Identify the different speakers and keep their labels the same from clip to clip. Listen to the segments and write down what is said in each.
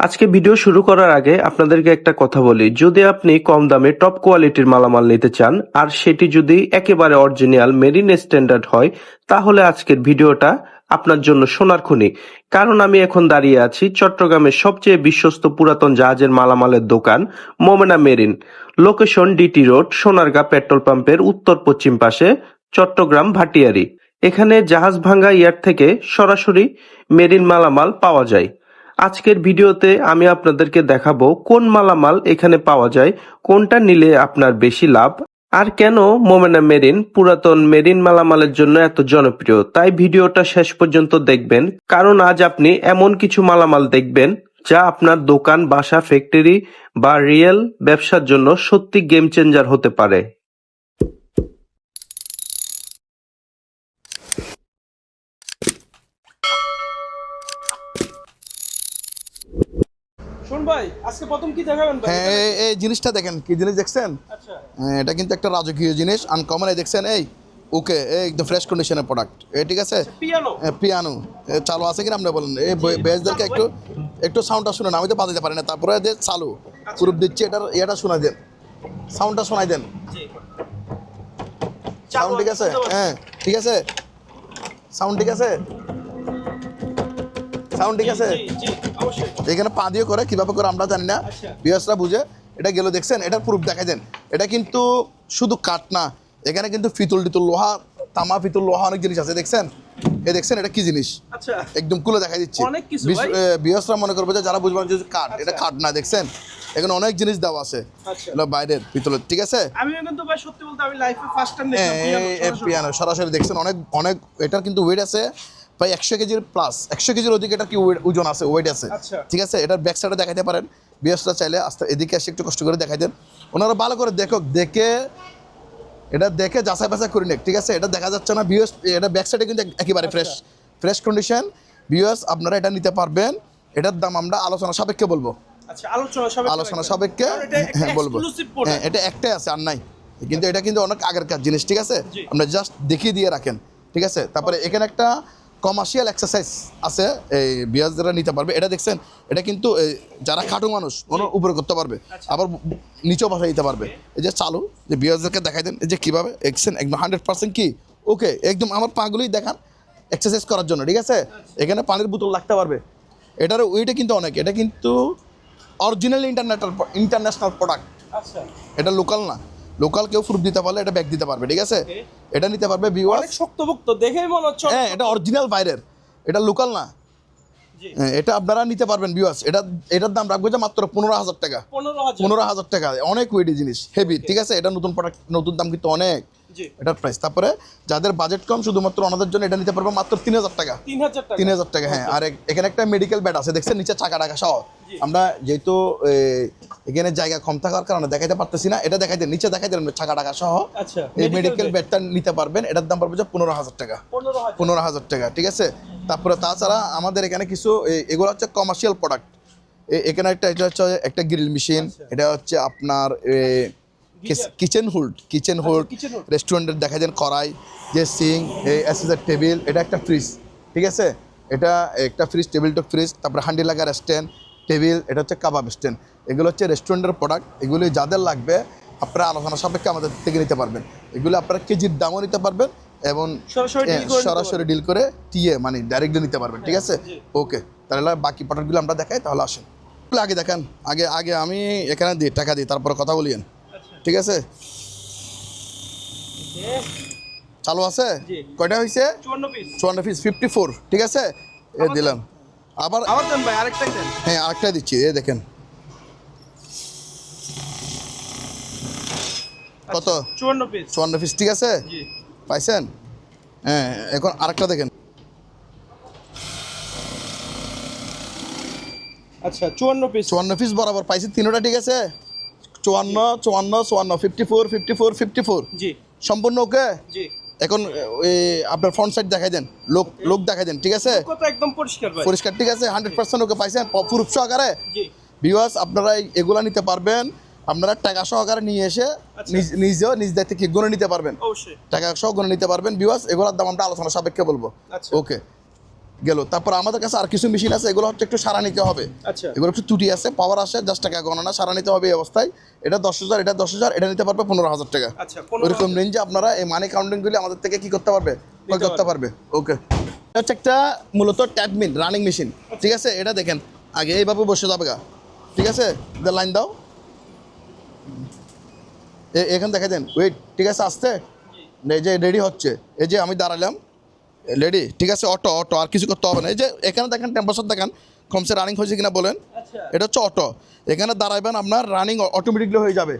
Speaker 1: আজকে ভিডিও শুরু করার আগে আপনাদেরকে একটা কথা বলি। যদি আপনি কম দামে টপ কোয়ালিটির মালামাল নিতে চান, আর সেটি যদি একেবারে অরিজিনাল মেরিন স্ট্যান্ডার্ড হয়, তাহলে আজকের ভিডিওটা আপনার জন্য সোনার খনি। কারণ আমি এখন দাঁড়িয়ে আছি চট্টগ্রামের সবচেয়ে বিশ্বস্ত পুরাতন জাহাজের মালামালের দোকান, Momena marine location DT road Sonargaon petrol পাম্পের উত্তর পশ্চিম পাশে, চট্টগ্রাম ভাটিয়ারি। এখানে জাহাজ ভাঙ্গা ইয়ার থেকে সরাসরি মেরিন মালামাল পাওয়া যায়। আজকের ভিডিওতে আমি আপনাদেরকে দেখাবো কোন মালামাল এখানে পাওয়া যায়, কোনটা নিলে আপনার বেশি লাভ, আর কেন মোমেনা মেরিন পুরাতন মেরিন মালামালের জন্য এত জনপ্রিয়। তাই ভিডিওটা শেষ পর্যন্ত দেখবেন, কারণ আজ আপনি এমন কিছু মালামাল দেখবেন, যা আপনার দোকান, বাসা ফ্যাক্টরি বা রিয়েল ব্যবসার জন্য সত্যি গেম চেঞ্জার হতে পারে
Speaker 2: শুন ভাই আজকে প্রথম কি দেখাবেন ভাই?
Speaker 3: হ্যাঁ এই- এই জিনিসটা দেখেন কি জিনিস দেখছেন?
Speaker 2: আচ্ছা।
Speaker 3: হ্যাঁ, এটা কিন্তু একটা রাজকীয় জিনিস আনকমন এই দেখছেন এই ওকে এই একদম ফ্রেশ কন্ডিশনের প্রোডাক্ট এই ঠিক আছে?
Speaker 2: পিয়ানো
Speaker 3: পিয়ানো চালু আছে কিনা আপনি বলেন? এই বেসদেরকে একটু একটু সাউন্ডটা শুনেন আমি তো বাজাতে পারি না তারপরে যে চালু। প্রুফ দিচ্ছি এটার এটা শোনাই দেন। সাউন্ডটা শোনাই দেন। সাউন্ড ঠিক আছে হ্যাঁ ঠিক আছে? সাউন্ড ঠিক আছে? সাউন্ড ঠিক আছে? এখানে পা দিয়ে করে কীভাবে করে আমরা জানি না।
Speaker 2: আচ্ছা।
Speaker 3: বিয়াসরা বুঝে এটা গেল দেখছেন? এটার প্রুফ দেখাই দেন। এটা কিন্তু শুধু কাঠ না এখানে কিন্তু ফিতুল টিতুল লোহা তামা ফিতুল লোহা অনেক জিনিস আছে দেখছেন? এ দেখছেন এটা কি জিনিস?
Speaker 2: আচ্ছা।
Speaker 3: একদম খুলে দেখাই দিচ্ছি। বিয়াসরা মনে করবে যে যারা বুঝবেন যে কাঠ এটা কাঠ না দেখছেন? এখানে অনেক জিনিস দেওয়া আছে।
Speaker 2: আচ্ছা।
Speaker 3: এটা বাইরের পিতলের ঠিক আছে?
Speaker 2: আমিও কিন্তু ভাই সত্যি বলতে আমি লাইফে ফার্স্ট টাইম দেখলাম
Speaker 3: এই- এই
Speaker 2: পিয়ানো
Speaker 3: পিয়ানো সরাসরি। দেখছেন অনেক অনেক এটার কিন্তু ওয়েট আছে প্রায় একশো কেজির প্লাস একশো কেজির অধিক এটা কি ওজন আছে ওয়েট আছে।
Speaker 2: আচ্ছা।
Speaker 3: ঠিক আছে? এটার ব্যাক সাইডে দেখাতে পারেন। বিএসটা চাইলে আস্তে এদিকে এসে একটু কষ্ট করে দেখাই দেন। ওনারা ভালো করে দেখো দেখে এটা দেখে যাচাই বাছাই করে নিক ঠিক আছে? এটা দেখা যাচ্ছে না বিএস এটা ব্যাক সাইডে কিন্তু একেবারে ফ্রেশ ফ্রেশ কন্ডিশন বিএস আপনারা এটা নিতে পারবেন। এটার দাম আমরা আলোচনা সাপেক্ষে বলব।
Speaker 2: আচ্ছা আলোচনা
Speaker 3: সাপেক্ষে হ্যাঁ বলব। হ্যাঁ এটা একটাই আছে আর নাই। কিন্তু এটা কিন্তু অনেক আগেরকার জিনিস ঠিক আছে। আমরা জাস্ট দেখিয়ে দিয়ে রাখেন ঠিক আছে? তারপরে এখানে একটা কমার্শিয়াল এক্সারসাইজ আছে এই বিয়াজ যারা নিতে পারবে এটা দেখছেন এটা কিন্তু যারা খাটো মানুষ কোনো উপরে করতে পারবে আবার নিচেও বসাই দিতে পারবে। এই যে চালু যে বিয়াজদেরকে দেখাই দেন এই যে কীভাবে দেখছেন একদম হান্ড্রেড পার্সেন্ট কী? ওকে একদম আমার পাগুলোই দেখান এক্সারসাইজ করার জন্য ঠিক আছে? এখানে পানির বোতল লাগতে পারবে। এটার ওইটা কিন্তু অনেক এটা কিন্তু অরিজিনাল ইন্টারনেটাল ইন্টারন্যাশনাল প্রোডাক্ট
Speaker 2: আচ্ছা।
Speaker 3: এটা লোকাল না। লোকাল কেউ প্রুফ দিতে পারলে এটা ব্যাগ দিতে পারবে ঠিক আছে? এটা নিতে পারবে ভিউয়ার্স
Speaker 2: অনেক শক্তভুক্ত দেখেই মনে হচ্ছে
Speaker 3: হ্যাঁ এটা অরিজিনাল বাইরের। এটা লোকাল না। হ্যাঁ, এটা আপনারা নিতে পারবেন ভিউয়ার্স এটা এটার দাম রাখব যে মাত্র পনেরো হাজার টাকা।
Speaker 2: পনেরো হাজার।
Speaker 3: টাকা। অনেক ওয়েটি জিনিস হেভি ঠিক আছে? এটা নতুন প্রোডাক্ট নতুন দাম কিন্তু অনেক। এটার প্রাইস তারপরে যাদের বাজেট কম শুধুমাত্র ওনাদের জন্য এটা নিতে পারব মাত্র তিন হাজার টাকা।
Speaker 2: তিন হাজার টাকা।
Speaker 3: হ্যাঁ। আর এখানে একটা মেডিকেল বেড আছে দেখছেন? নিচে চাকা টাকা সহ। আমরা যেহেতু এখানে জায়গা কম থাকার কারণে দেখাইতে পারতেছি না। এটা দেখাই নিচে দেখাই দেন চাকা টাকা সহ।
Speaker 2: আচ্ছা
Speaker 3: এই মেডিকেল বেডটা নিতে পারবেন। এটার দাম পড়বে যে পনেরো হাজার টাকা।
Speaker 2: পনেরো হাজার।
Speaker 3: টাকা ঠিক আছে? তারপরে তাছাড়া আমাদের এখানে কিছু এগুলো হচ্ছে কমার্শিয়াল প্রোডাক্ট এখানে একটা এটা হচ্ছে একটা গ্রিল মেশিন এটা হচ্ছে আপনার কিচেন হোল্ড কিচেন হোল্ড রেস্টুরেন্টের দেখা দেন কড়াই যে সিং অ্যাসেসের টেবিল এটা একটা ফ্রিজ ঠিক আছে? এটা একটা ফ্রিজ টেবিল টপ ফ্রিজ তারপরে হান্ডি লাগার স্ট্যান্ড টেবিল এটা হচ্ছে কাবাব স্ট্যান্ড এগুলো হচ্ছে রেস্টুরেন্টের প্রোডাক্ট এগুলি যাদের লাগবে আপনারা আলোচনা সাপেক্ষে আমাদের থেকে নিতে পারবেন। এগুলো আপনারা কেজির দামও নিতে পারবেন এবং
Speaker 2: সরাসরি
Speaker 3: ডিল করে টিয়ে মানে ডাইরেক্টলি নিতে পারবেন ঠিক আছে? ওকে তাহলে বাকি প্রোডাক্টগুলো আমরা দেখাই তাহলে আসেন। আগে দেখান আগে আগে আমি এখানে দিই টাকা দিই তারপরে কথা বলিয়েন ঠিক আছে? চালু আছে? কয়টা হয়েছে
Speaker 2: চুয়ান্ন পিস
Speaker 3: ফিফটি ফোর ঠিক আছে? এ দিলাম। আবার
Speaker 2: আবার দেন ভাই আরেকটা দেন।
Speaker 3: হ্যাঁ আরেকটা দিচ্ছি এ দেখেন। কত?
Speaker 2: চুয়ান্ন পিস
Speaker 3: চুয়ান্ন পিস ঠিক আছে?
Speaker 2: জি।
Speaker 3: পাইছেন? হ্যাঁ এখন আরেকটা দেখেন।
Speaker 2: আচ্ছা চুয়ান্ন পিস
Speaker 3: চুয়ান্ন পিস বরাবর পাইছি তিনোটা ঠিক আছে? চুয়ান্ন চুয়ান্ন চুয়ান্ন fifty four fifty four fifty four
Speaker 2: জি।
Speaker 3: সম্পূর্ণ ওকে
Speaker 2: জি।
Speaker 3: এখন ওই আপনার ফ্রন্ট সাইড দেখাই দেন। লোক লোক দেখাই দেন ঠিক আছে?
Speaker 2: একদম পরিষ্কার ভাই।
Speaker 3: পরিষ্কার ঠিক আছে? হান্ড্রেড পার্সেন্ট ওকে পাইছেন প্রুফ সহকারে?
Speaker 2: জি।
Speaker 3: ভিউয়ার্স আপনারা এগুলা নিতে পারবেন। আপনারা টাকা সহকারে নিয়ে এসে
Speaker 2: আচ্ছা।
Speaker 3: নিজ- নিজেও নিজ দায়িত্বে কি গুনে নিতে পারবেন।
Speaker 2: অবশ্যই।
Speaker 3: টাকা সহ গুনে নিতে পারবেন। ভিউয়ার্স এগুলোর দাম আমরা আলোচনা সাপেক্ষে বলব।
Speaker 2: আচ্ছা।
Speaker 3: ওকে গেল। তারপর আমাদের কাছে আর কিছু মেশিন আছে এগুলো হচ্ছে একটু সারা নিতে হবে।
Speaker 2: আচ্ছা।
Speaker 3: এগুলো একটু ত্রুটি আছে পাওয়ার আসে দশ টাকা গণনা সারা নিতে হবে এই অবস্থায়। এটা দশ হাজার এটা দশ হাজার এটা নিতে পারবে পনেরো হাজার টাকা।
Speaker 2: আচ্ছা
Speaker 3: ওইরকম রেঞ্জে আপনারা এই মানি কাউন্টিংগুলি আমাদের থেকে কি করতে পারবে? করতে পারবে। ওকে এটা হচ্ছে একটা মূলত ট্যাডমিন রানিং মেশিন ঠিক আছে? এটা দেখেন। আগে এইভাবে বসে যাবে গা। ঠিক আছে? লাইন দাও। এখানে দেখা দেন। ওয়েট ঠিক আছে? আসতে এই যে রেডি হচ্ছে। এই যে আমি দাঁড়ালাম। রেডি ঠিক আছে অটো অটো আর কিছু করতে হবে না। এই যে এখানে দেখেন টেম্পারেচার দেখেন কমসে রানিং হয়েছে কিনা বলেন?
Speaker 2: আচ্ছা।
Speaker 3: এটা হচ্ছে অটো। এখানে দাঁড়াইবেন আপনার রানিং অটোমেটিকলি হয়ে যাবে।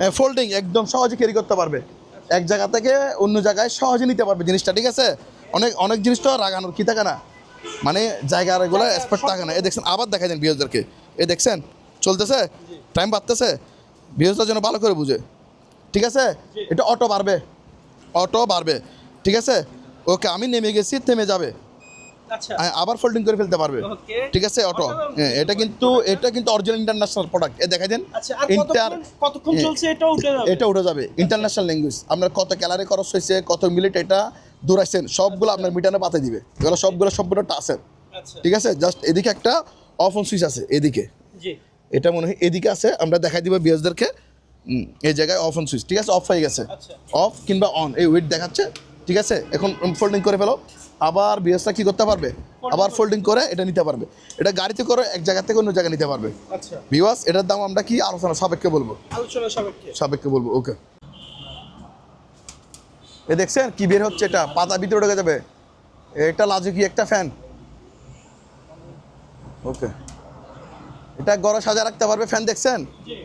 Speaker 2: হ্যাঁ ফোল্ডিং
Speaker 3: একদম সহজে ক্যারি করতে পারবে। এক জায়গা থেকে অন্য জায়গায় সহজে নিতে পারবে জিনিসটা ঠিক আছে? অনেক অনেক জিনিস তো রাগানোর কি থাকে না? মানে জায়গার এগুলো এক্সপার্ট থাকে না। এ দেখছেন আবার দেখা দেন বিহজদেরকে এ দেখছেন চলতেছে? টাইম বাড়তেছে। বিহজটার জন্য ভালো করে বুঝে। ঠিক আছে? এটা অটো বাড়বে। অটো বাড়বে। ঠিক আছে? ওকে আমি নেমে গেছি থেমে যাবে।
Speaker 2: আচ্ছা।
Speaker 3: আবার ফোল্ডিং করে ফেলতে পারবে। ঠিক আছে অটো এটা কিন্তু এটা কিন্তু অরিজিনাল ইন্টারন্যাশনাল প্রোডাক্ট এ দেখাই দেন।
Speaker 2: আচ্ছা
Speaker 3: ইন্টার
Speaker 2: কতক্ষণ কতক্ষণ। চলছে? এটা উঠে যাবে।
Speaker 3: এটা উঠে যাবে। ইন্টারন্যাশনাল ল্যাঙ্গুয়েজ আপনার কত ক্যালারি খরচ হয়েছে কত মিনিট এটা দৌড়াইছেন সবগুলো আপনার মিটারে পাতে দিবে। এগুলো সবগুলো সম্পূর্ণ টাচের
Speaker 2: আচ্ছা।
Speaker 3: ঠিক আছে? জাস্ট এদিকে একটা অফ অন সুইচ আছে এদিকে।
Speaker 2: জি।
Speaker 3: এটা মনে হয় এদিকে আছে আমরা দেখাই দিব বিএসদেরকে এই জায়গায় অফ অন সুইচ ঠিক আছে? অফ হয়ে গেছে।
Speaker 2: আচ্ছা।
Speaker 3: অফ কিংবা অন এই ওয়েট দেখাচ্ছে। ঠিক আছে? এখন ফোল্ডিং করে ফেলো। আবার বিএসটা কি করতে পারবে? আবার ফোল্ডিং করে এটা নিতে পারবে। এটা গাড়িতে করে এক জায়গা থেকে অন্য জায়গায় নিতে পারবে।
Speaker 2: আচ্ছা।
Speaker 3: বিওয়াস এটার দাম আমরা কি আলোচনা সাপেক্ষে বলব?
Speaker 2: আলোচনা সাপেক্ষে।
Speaker 3: সাপেক্ষে বলব ওকে এ দেখছেন কি বের হচ্ছে এটা? পাতা ভিতরে ঢুকে যাবে। এটা লাজু কি একটা ফ্যান ওকে এটা গড়ে সাজা রাখতে পারবে ফ্যান দেখছেন?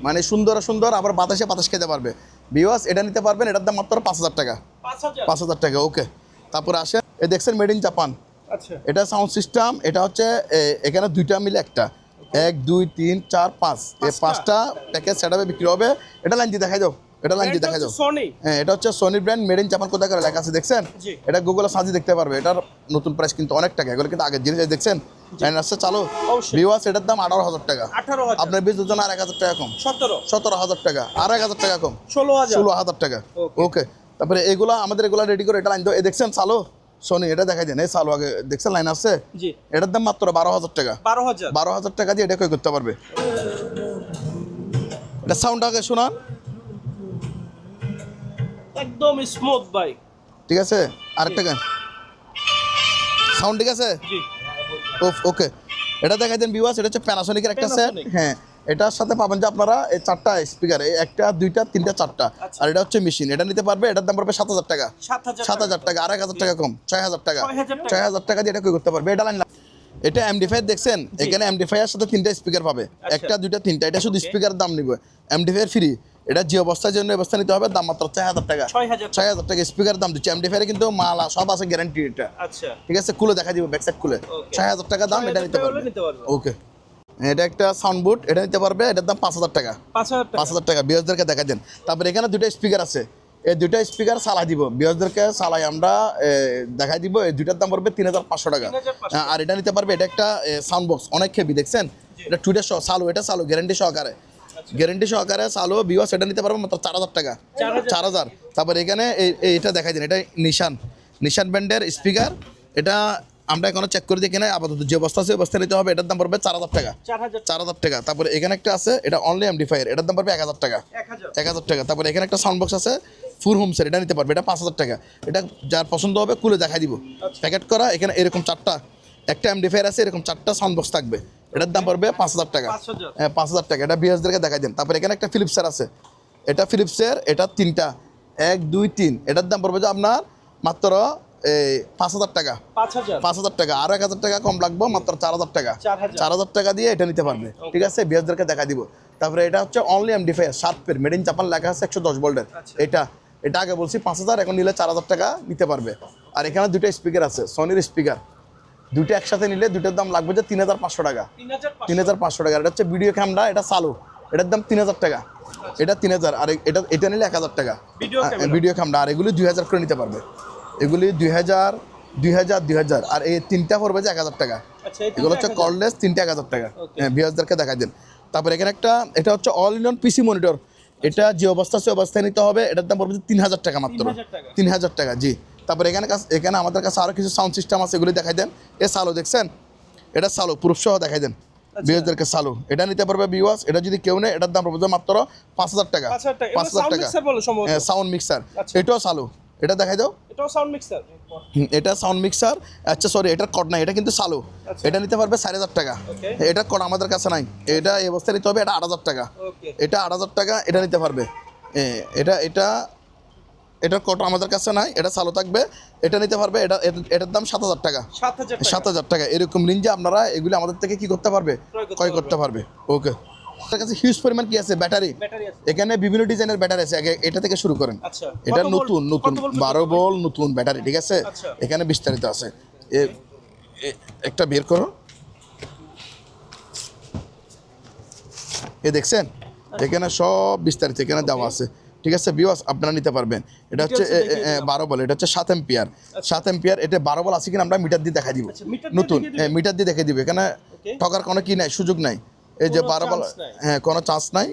Speaker 3: মানে সুন্দর সুন্দর আবার বাতাসে বাতাস খেতে পারবে। বিওয়াস এটা নিতে পারবেন এটার দাম মাত্র পাঁচ হাজার টাকা।
Speaker 2: পাঁচ হাজার?
Speaker 3: টাকা ওকে তারপরে আসে এ দেখছেন মেড ইন জাপান
Speaker 2: আচ্ছা।
Speaker 3: এটা সাউন্ড সিস্টেম এটা হচ্ছে এখানে দুইটা মিলে একটা। এক দুই তিন চার পাঁচ। এই
Speaker 2: পাঁচটা?
Speaker 3: প্যাকেজ সেট বিক্রি হবে। এটা লাইন দিয়ে দেখাই দাও। এটা লাইন দিয়ে দেখাই দাও।
Speaker 2: সনি
Speaker 3: হ্যাঁ এটা হচ্ছে Sony brand made in Japan কোথায় লেখা আছে দেখছেন। এটা গুগলে সাজি দেখতে পারবে। এটার নতুন প্রাইস কিন্তু অনেক টাকা এগুলো কিন্তু আগের জিনিস দেখছেন? লাইন আসছে চালু? ভিওয়াস এটার দাম আঠারো হাজার টাকা।
Speaker 2: আঠারো
Speaker 3: আপনার বিদ্যুৎ জন্য আর এক হাজার টাকা কম।
Speaker 2: সতেরো।
Speaker 3: সতেরো হাজার টাকা। আর এক হাজার টাকা কম।
Speaker 2: ষোলো হাজার।
Speaker 3: ষোলো হাজার টাকা। ওকে তারপরে এগুলা আমাদের এগুলা রেডি করে এটা লাইন দেখছেন চালু? সোনি এটা দেখাই দেন। এই চালু আগে দেখছেন লাইন আছে? এটার দাম মাত্র বারো হাজার টাকা।
Speaker 2: বারো হাজার।
Speaker 3: বারো হাজার টাকা দিয়ে এটা ক্রয় করতে পারবে। এটা সাউন্ড আগে শোনান।
Speaker 2: একদম স্মুথ বাইক
Speaker 3: ঠিক আছে? আরেকটা গান। সাউন্ড ঠিক আছে?
Speaker 2: জি।
Speaker 3: ওকে। এটা দেখাই দেন বিওয়াস এটা হচ্ছে প্যানাসোনিকের একটা সেট হ্যাঁ এটার সাথে পাবেন যে আপনারা এই চারটা স্পিকার একটা দুইটা তিনটা চারটা।
Speaker 2: আচ্ছা।
Speaker 3: আর এটা হচ্ছে মেশিন এটা নিতে পারবে এটার দাম পড়বে সাত হাজার টাকা।
Speaker 2: সাত হাজার
Speaker 3: টাকা। আর এক হাজার টাকা কম ছয় হাজার টাকা। ছয় হাজার টাকা। দিয়ে এটা কি করতে পারবে? এটা লাইন এটা এমডিফাই দেখছেন? এখানে এমডিফাই এর সাথে তিনটা স্পিকার পাবে।
Speaker 2: আচ্ছা।
Speaker 3: একটা দুইটা তিনটা। এটা শুধু স্পিকার দাম নিবে। এমডিফাই ফ্রি এটা যে অবস্থার জন্য অবস্থা নিতে হবে দাম মাত্র ছয় হাজার টাকা।
Speaker 2: ছয় হাজার
Speaker 3: টাকা। স্পিকার দাম দিচ্ছে এমডি এমডিফাই কিন্তু মাল সব আছে গ্যারান্টি এটা।
Speaker 2: আচ্ছা।
Speaker 3: ঠিক আছে খুলে দেখা দিব ব্যাক সাইড খুলে ছয় হাজার টাকা দাম এটা নিতে পারবে। ওকে এটা একটা সাউন্ড বুট এটা নিতে পারবে এটার দাম পাঁচ হাজার টাকা।
Speaker 2: পাঁচ হাজার টাকা।
Speaker 3: বিয়াসদেরকে দেখা দেন। তারপরে এখানে দুটো স্পিকার আছে। এই দুটো স্পিকার চালাই দিব। বিয়াসদেরকে সালাই আমরা দেখাই দিব। এই দুইটার দাম পড়বে তিন হাজার পাঁচশো টাকা।
Speaker 2: 3,500
Speaker 3: আর এটা নিতে পারবে এটা একটা সাউন্ড বক্স অনেক হেভি দেখছেন? এটা টুইটার সহ চালু এটা চালু গ্যারান্টি সহকারে। গ্যারেন্টি সহকারে চালু বিওয়াস এটা নিতে পারবে মাত্র চার হাজার টাকা। চার হাজার। তারপর এখানে এটা দেখাই দিন এটা নিশান নিশান ব্র্যান্ডের স্পিকার এটা আমরা এখনও চেক করে দিই কিনা আপাতত যে অবস্থা আছে অবস্থা নিতে হবে এটার দাম পড়বে চার হাজার টাকা।
Speaker 2: চার হাজার।
Speaker 3: টাকা। তারপরে এখানে একটা আছে এটা অনলি এমডিফায়ার এটার দাম পড়বে এক হাজার টাকা।
Speaker 2: এক হাজার।
Speaker 3: টাকা। তারপরে এখানে একটা সাউন্ড বক্স আছে ফুল হোম সেট এটা নিতে পারবে এটা পাঁচ হাজার টাকা। এটা যার পছন্দ হবে খুলে দেখাই দিব। প্যাকেট করা এখানে এরকম চারটা একটা এমডিফায়ার আছে এরকম চারটা সাউন্ড বক্স থাকবে। এটার দাম পড়বে পাঁচ হাজার টাকা। হ্যাঁ পাঁচ হাজার টাকা। এটা বিএসদেরকে দেখা দেন। তারপরে এখানে একটা ফিলিপসের আছে। এটা ফিলিপসের এটা তিনটা। এক দুই তিন। এটার দাম পড়বে যে আপনার মাত্র এই পাঁচ হাজার টাকা।
Speaker 2: পাঁচ হাজার।
Speaker 3: টাকা। আর এক হাজার টাকা কম লাগবে মাত্র চার হাজার টাকা।
Speaker 2: চার হাজার।
Speaker 3: টাকা দিয়ে এটা নিতে পারবে। ঠিক আছে? বিয়াসদেরকে দেখা দিব। তারপরে এটা হচ্ছে অনলি এমডিফাই শার্পের মেড ইন জাপান লেখা আছে একশো দশ ভোল্টের
Speaker 2: আচ্ছা।
Speaker 3: এটা এটা আগে বলছি পাঁচ হাজার এখন নিলে চার হাজার টাকা নিতে পারবে। আর এখানে দুটো স্পিকার আছে সনির স্পিকার দুটো একসাথে নিলে দুটোর দাম লাগবে যে তিন হাজার পাঁচশো টাকা।
Speaker 2: তিন হাজার
Speaker 3: পাঁচশো? টাকা। এটা হচ্ছে ভিডিও ক্যামেরা এটা চালু। এটার দাম তিন হাজার টাকা। এটা তিন হাজার আর এটা এটা নিলে এক হাজার টাকা। ভিডিও ক্যামেরা আর এগুলি দুই হাজার করে নিতে পারবে। এগুলি দুই হাজার দুই হাজার দুই হাজার। আর এই তিনটা পড়বে যে এক হাজার টাকা।
Speaker 2: আচ্ছা
Speaker 3: এগুলো হচ্ছে। কললেস তিনটে এক হাজার টাকা. হ্যাঁ ভিউয়ার্সদেরকে দেখা দিন। তারপরে এখানে একটা এটা হচ্ছে all in one PC monitor এটা যে অবস্থা সে অবস্থায় নিতে হবে। এটার দাম পড়বে তিন হাজার টাকা মাত্র। তিন হাজার টাকা জি। তারপরে এখানে কাছে এখানে আমাদের কাছে আরও কিছু সাউন্ড সিস্টেম আছে এগুলি দেখাই দেন। এ সালো দেখছেন? এটা সালো প্রুফ সহ দেখাই দেন। বিওসদেরকে সালো। এটা নিতে পারবে বিওয়াস এটা যদি কেউ নেয় এটার দাম পড়বে মাত্র পাঁচ হাজার টাকা।
Speaker 2: পাঁচ হাজার টাকা। মিক্সার সম্ভবত।
Speaker 3: সাউন্ড মিক্সার
Speaker 2: আচ্ছা।
Speaker 3: এটাও সালো। এটা দেখাই দাও।
Speaker 2: এটাও সাউন্ড মিক্সার
Speaker 3: এটা সাউন্ড মিক্সার আচ্ছা সরি এটার কট নাই এটা কিন্তু সালো।
Speaker 2: আচ্ছা।
Speaker 3: এটা নিতে পারবে সাড়ে হাজার টাকা. এটা কট আমাদের কাছে নাই। এটা এই অবস্থায় নিতে হবে এটা আট হাজার টাকা। এটা আট হাজার টাকা এটা নিতে পারবে। এটা এটা এটা এটার কট আমাদের কাছে নাই এটা চালু থাকবে এটা নিতে পারবে এটা এটার- দাম সাত হাজার টাকা।
Speaker 2: সাত হাজার টাকা।
Speaker 3: এরকম নিনজা আপনারা এগুলি আমাদের থেকে কি করতে পারবে?
Speaker 2: ক্রয় করতে
Speaker 3: পারবে। ওকে আপনার কাছে হিউজ পরিমাণ কি আছে? ব্যাটারি
Speaker 2: ব্যাটারি আছে।
Speaker 3: এখানে বিভিন্ন ডিজাইনের ব্যাটারি আছে। আগে এটা থেকে শুরু করেন।
Speaker 2: আচ্ছা।
Speaker 3: এটা নতুন নতুন
Speaker 2: কত
Speaker 3: বারো বল নতুন ব্যাটারি ঠিক আছে?
Speaker 2: আচ্ছা।
Speaker 3: এখানে বিস্তারিত আছে। এ- একটা বের করো। এ দেখছেন? এখানে সব বিস্তারিত এখানে দেওয়া আছে। ঠিক আছে বিওয়াস আপনারা নিতে পারবেন। এটা হচ্ছে বারো বল এটা হচ্ছে সাত এম্পিয়ার সাত এম্পিয়ার এটা বারো বল আছে কিনা আমরা মিটার দিয়ে দেখা দিব।
Speaker 2: আচ্ছা,
Speaker 3: নতুন? হ্যাঁ, মিটার দিয়ে দেখে দিব। এখানে ঠকার কোনো কি নাই সুযোগ নাই। এই যে বারো বল হ্যাঁ কোনো চান্স নাই।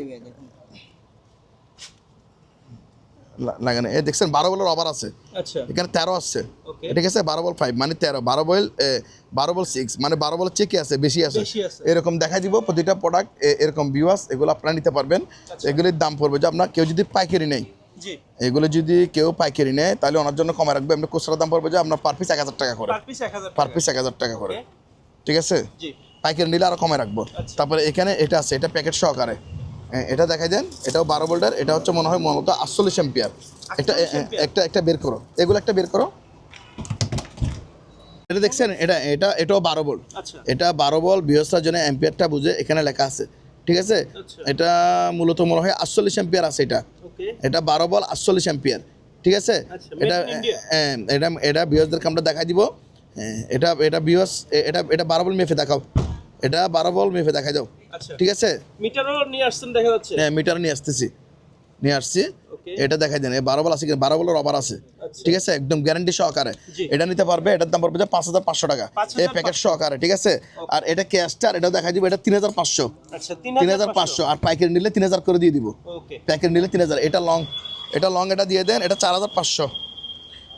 Speaker 3: লাগানো এ দেখছেন বারো বলের অভার আছে।
Speaker 2: আচ্ছা।
Speaker 3: এখানে তেরো আসছে. ঠিক আছে? বারো বল ফাইভ মানে তেরো। বারো বল বারো বল সিক্স মানে বারো বল চেকে আছে বেশি আছে।
Speaker 2: বেশি আছে।
Speaker 3: এরকম দেখা দিব প্রতিটা প্রোডাক্ট এরকম ভিউয়ার্স এগুলো আপনারা নিতে পারবেন।
Speaker 2: আচ্ছা।
Speaker 3: এগুলির দাম পড়বে যে আপনার কেউ যদি পাইকারি নেই এগুলো যদি কেউ পাইকারি নেয় তাহলে ওনার জন্য কমে রাখবে। এমনি খুচরা দাম পড়বে যে আপনার পার পিস এক হাজার টাকা করে।
Speaker 2: পার পিস এক হাজার টাকা।
Speaker 3: করে। ঠিক আছে? পাইকারি নিলে আরও কমে রাখব।
Speaker 2: আচ্ছা।
Speaker 3: তারপরে এখানে এটা আছে এটা প্যাকেট সহকারে। এটা দেখাই দেন এটাও বারো বোল্ডার এটা হচ্ছে মনে হয় মূলত আটচল্লিশ এম্পিয়ার। একটা? একটা একটা বের করো এগুলো একটা বের করো। এটা দেখছেন এটা এটা এটাও বারো বোল্ট।
Speaker 2: আচ্ছা।
Speaker 3: এটা বারো বল বৃহস্পতির জন্য এম্পিয়ারটা বুঝে এখানে লেখা আছে ঠিক আছে?
Speaker 2: আচ্ছা।
Speaker 3: এটা মূলত মনে হয় আটচল্লিশ এম্পিয়ার আছে এটা।
Speaker 2: ওকে।
Speaker 3: এটা বারো বল আটচল্লিশ এম্পিয়ার ঠিক আছে? এটা এটা এটা বিহসদেরকে কামটা দেখাই দিব। এটা এটা বিহস এটা এটা বারো বল মেফে দেখাও। এটা বারো বল মেফে দেখাই দাও।
Speaker 2: আচ্ছা।
Speaker 3: ঠিক আছে?
Speaker 2: মিটারও নিয়ে আসছেন দেখা যাচ্ছে।
Speaker 3: হ্যাঁ মিটার নিয়ে আসতেছি। নিয়ে আসছি। এটা দেখাই দেন। বারো বল আছে কিনা? বারো বলের অবার আছে।
Speaker 2: আচ্ছা।
Speaker 3: ঠিক আছে? একদম গ্যারান্টি সহকারে। এটা নিতে পারবে এটার দাম পড়বে যে পাঁচ হাজার পাঁচশো টাকা। এই প্যাকেট সহকারে ঠিক আছে? আর এটা ক্যাশটা আর এটা দেখাই দিব এটা তিন হাজার পাঁচশো।
Speaker 2: আচ্ছা তিন
Speaker 3: হাজার পাঁচশো। আর পাইকারি নিলে তিন হাজার করে দিয়ে দিব। প্যাকেট নিলে তিন হাজার। এটা লং এটা লং এটা দিয়ে দেন এটা চার হাজার পাঁচশো।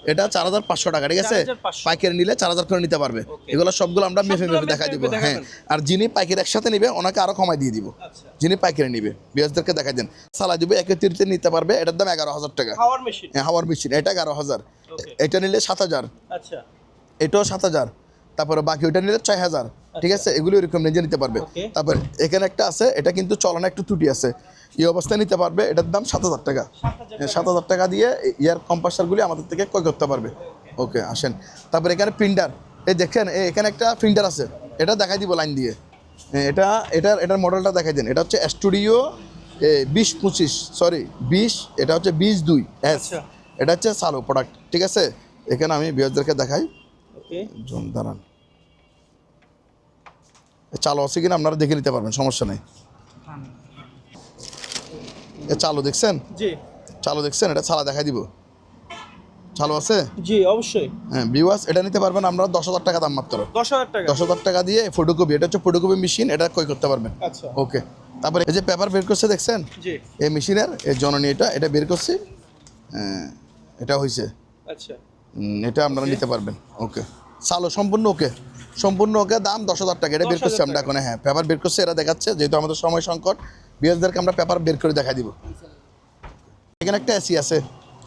Speaker 3: এটা চার হাজার পাঁচশো টাকা ঠিক আছে?
Speaker 2: 4,500
Speaker 3: পাইকারি নিলে চার হাজার করে নিতে পারবে। এগুলো সবগুলো আমরা মেফে মেফে দেখা
Speaker 2: মেপে
Speaker 3: দিব। হ্যাঁ। আর যিনি পাইকারি একসাথে নিবে ওনাকে আরও কমাই দিয়ে দিব।
Speaker 2: আচ্ছা।
Speaker 3: যিনি পাইকারি নিবে বিয়াসদেরকে দেখা দেন। সালা দিবে তিরিতে নিতে পারবে এটার দাম এগারো হাজার টাকা। হ্যাঁ, হাওয়ার মেশিন। এটা এগারো হাজার। এটা নিলে সাত হাজার।
Speaker 2: আচ্ছা।
Speaker 3: এটাও সাত হাজার। তারপরে বাকি ওইটা নিলে ছয় হাজার। ঠিক আছে? এগুলো এরকম নিজে নিতে পারবে। তারপর এখানে একটা আছে এটা কিন্তু চলনে একটু ত্রুটি আছে। এই অবস্থায় নিতে পারবে এটার দাম সাত হাজার টাকা।
Speaker 2: সাত হাজার
Speaker 3: টাকা। দিয়ে ইয়ার কম্পাসারগুলি আমাদের থেকে ক্রয় করতে পারবে। ওকে আসেন। তারপরে এখানে প্রিন্টার। এই দেখেন এখানে একটা প্রিন্টার আছে। এটা দেখাই দিব লাইন দিয়ে। এটা এটার এটার মডেলটা দেখাই দেন। এটা হচ্ছে স্টুডিও বিশ পঁচিশ সরি বিশ এটা হচ্ছে বিশ দুই এস
Speaker 2: আচ্ছা।
Speaker 3: এটা হচ্ছে সালো প্রোডাক্ট ঠিক আছে? এখানে আমি বিয়ারদেরকে দেখাই। জন দাঁড়ান। এ চালু আছে কিনা আপনারা দেখে নিতে পারবেন সমস্যা নেই। এ চালু দেখছেন?
Speaker 2: জি।
Speaker 3: চালু দেখছেন? এটা ছালা দেখাই দিব। চালু আছে?
Speaker 2: জি অবশ্যই।
Speaker 3: হ্যাঁ বিওয়াস এটা নিতে পারবেন আমরা দশ হাজার টাকা দাম মাত্র।
Speaker 2: দশ হাজার টাকা।
Speaker 3: দশ হাজার টাকা দিয়ে ফটোকপি এটা হচ্ছে ফটোকপি মেশিন এটা কই করতে পারবেন।
Speaker 2: আচ্ছা।
Speaker 3: ওকে তারপরে এই যে পেপার বের করছে দেখছেন?
Speaker 2: জি।
Speaker 3: এই মেশিনের এই জননী এটা এটা বের করছি। হ্যাঁ, এটা হয়েছে
Speaker 2: আচ্ছা।
Speaker 3: এটা আপনারা নিতে পারবেন। ওকে চালো সম্পূর্ণ ওকে সম্পূর্ণ ওকে দাম দশ হাজার টাকা এটা বের করছি আমরা এখন হ্যাঁ পেপার বের করছি এরা দেখাচ্ছে যেহেতু আমাদের সময় সংকট বিএসদেরকে আমরা পেপার বের করে দেখা দিব। এখানে একটা এসি আছে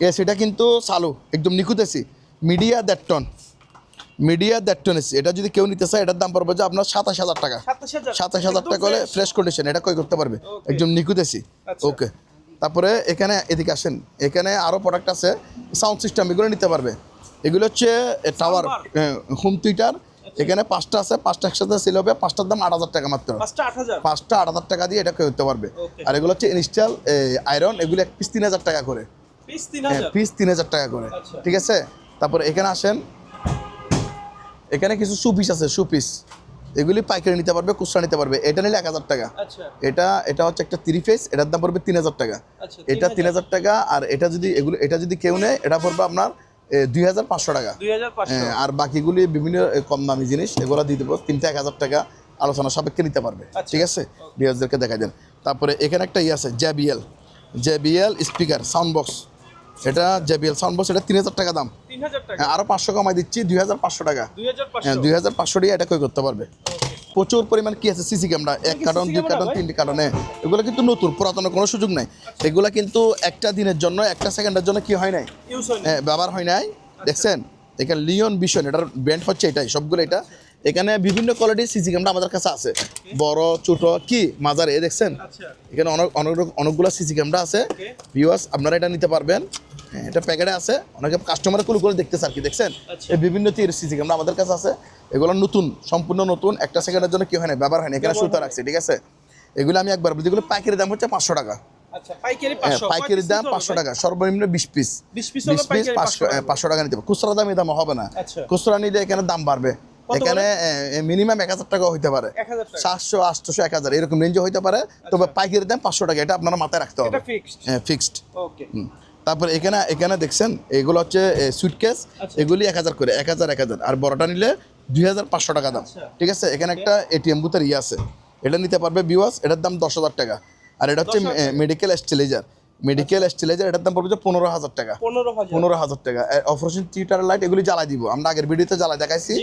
Speaker 3: এসিটা কিন্তু চালু একদম নিখুঁত এসি। মিডিয়া দেড় টন মিডিয়া দেড় টন এসি এটা যদি কেউ নিতে চায় এটার দাম পড়বে যে আপনার সাতাশ হাজার টাকা। সাতাশ হাজার। টাকা হলে ফ্রেশ কন্ডিশন এটা কই করতে পারবে. একদম নিখুঁত এসি।
Speaker 2: আচ্ছা।
Speaker 3: ওকে তারপরে এখানে এদিকে আসেন এখানে আরও প্রোডাক্ট আছে সাউন্ড সিস্টেম এগুলো নিতে পারবে। এগুলো হচ্ছে টাওয়ার হোম থিয়েটার এখানে পাঁচটা আছে পাঁচটা একসাথে সেল হবে পাঁচটার দাম আট হাজার টাকা মাত্র।
Speaker 2: পাঁচটা আট হাজার?
Speaker 3: টাকা দিয়ে এটা করতে পারবে। আর এগুলো হচ্ছে ইনস্টাল আয়রন এগুলো এক পিস তিন হাজার টাকা করে।
Speaker 2: পিস তিন হাজার?
Speaker 3: পিস তিন হাজার টাকা করে।
Speaker 2: আচ্ছা।
Speaker 3: ঠিক আছে? তারপরে এখানে আসেন। এখানে কিছু শু পিস আছে শু পিস এগুলি পাইকারি নিতে পারবে খুচরা নিতে পারবে। এটা নিলে এক হাজার টাকা।
Speaker 2: আচ্ছা।
Speaker 3: এটা এটা হচ্ছে একটা থ্রি ফেস এটার দাম পড়বে তিন হাজার টাকা।
Speaker 2: আচ্ছা
Speaker 3: এটা তিন হাজার টাকা আর এটা যদি এগুলো এটা যদি কেউ নেয় এটা পড়বে আপনার দুই হাজার পাঁচশো টাকা। হ্যাঁ, আর বাকিগুলি বিভিন্ন কম দামি জিনিস এগুলো দিয়ে দেবো। তিনটা এক হাজার টাকা আলোচনা সাপেক্ষে নিতে পারবে।
Speaker 2: আচ্ছা।
Speaker 3: ঠিক আছে? বিয়ার্সদেরকে দেখা দেন। তারপরে এখানে একটা ইয়ে আছে JBL JBL speaker sound box এটা জেবিএল সাউন্ড বক্স এটা তিন হাজার টাকা দাম। হ্যাঁ, আরও পাঁচশো কমাই দিচ্ছি দুই হাজার পাঁচশো টাকা।
Speaker 2: দুই হাজার
Speaker 3: হ্যাঁ
Speaker 2: পাঁচশো
Speaker 3: দুই হাজার পাঁচশো টাকা এটা কই করতে পারবে। প্রচুর পরিমাণ কি আছে? সিসি ক্যামেরা এক
Speaker 2: কি
Speaker 3: কার্টন দুই কার্টন তিনটি কার্টনে এগুলো কিন্তু নতুন পুরাতন কোনো সুযোগ নাই। এগুলো কিন্তু একটা দিনের জন্য একটা সেকেন্ডের জন্য কি হয় নাই?
Speaker 2: হয়
Speaker 3: ব্যবহার হয় নাই। দেখছেন? এখানে লিওন ভিশন এটার ব্র্যান্ড হচ্ছে এটাই সবগুলো এটা। এখানে বিভিন্ন কোয়ালিটির সিসি ক্যামেরা আমাদের কাছে আছে। বড় ছোট কি? মাজার এ দেখছেন?
Speaker 2: আচ্ছা।
Speaker 3: এখানে অনেক অনেক অনেকগুলো সিসি ক্যামেরা আছে. ভিউয়ার্স আপনারা এটা নিতে পারবেন। হ্যাঁ, এটা প্যাকেটে আছে। অনেকে কাস্টমার কুল করে দেখতেছে আর কি দেখছেন?
Speaker 2: আচ্ছা।
Speaker 3: এই বিভিন্ন তীর সিসি ক্যামেরা আমাদের কাছে আছে। এগুলো নতুন সম্পূর্ণ নতুন একটা সেকেন্ডের জন্য কি হয় না ব্যবহার হয় না এখানে সুতা রাখছে ঠিক আছে? এগুলো আমি একবার এগুলো পাইকারি দাম হচ্ছে পাঁচশো টাকা।
Speaker 2: আচ্ছা পাইকারি
Speaker 3: হ্যাঁ, দাম পাঁচশো টাকা সর্বনিম্ন বিশ পিস
Speaker 2: 20 piece হলো
Speaker 3: বিশ পিস পাঁচশো
Speaker 2: টাকা।
Speaker 3: নিতে খুচরা দাম দাম হবে না।
Speaker 2: আচ্ছা।
Speaker 3: খুচরা নিলে এখানে দাম বাড়বে। এখানে মিনিমাম এক হাজার টাকা হইতে পারে। সাতশো আটশোশো এক হাজার এরকম রেঞ্জে হইতে পারে। তবে পাইকারি দাম পাঁচশো টাকা এটা আপনারা মাথায় রাখতে হবে।
Speaker 2: ফিক্সড
Speaker 3: হ্যাঁ ফিক্সড তারপর এখানে এখানে দেখছেন এগুলো হচ্ছে সুইটকেস
Speaker 2: আচ্ছা।
Speaker 3: এগুলি এক হাজার করে এক হাজার এক হাজার। আর বড়টা নিলে দুই হাজার পাঁচশো টাকা দাম।
Speaker 2: আচ্ছা।
Speaker 3: ঠিক আছে? এখানে একটা এটিএম বুথের ইয়ে আছে। এটা নিতে পারবে বিওয়াস এটার দাম দশ হাজার টাকা। আর এটা হচ্ছে মেডিকেল স্টেলাইজার মেডিকেল স্টেলাইজার এটার দাম পড়বে যে পনেরো হাজার টাকা।
Speaker 2: পনেরো হাজার।
Speaker 3: টাকা। অপারেশন থিয়েটার লাইট এগুলি জ্বালাই দিব। আমরা আগের ভিডিওতে জ্বালাই দেখাইছি।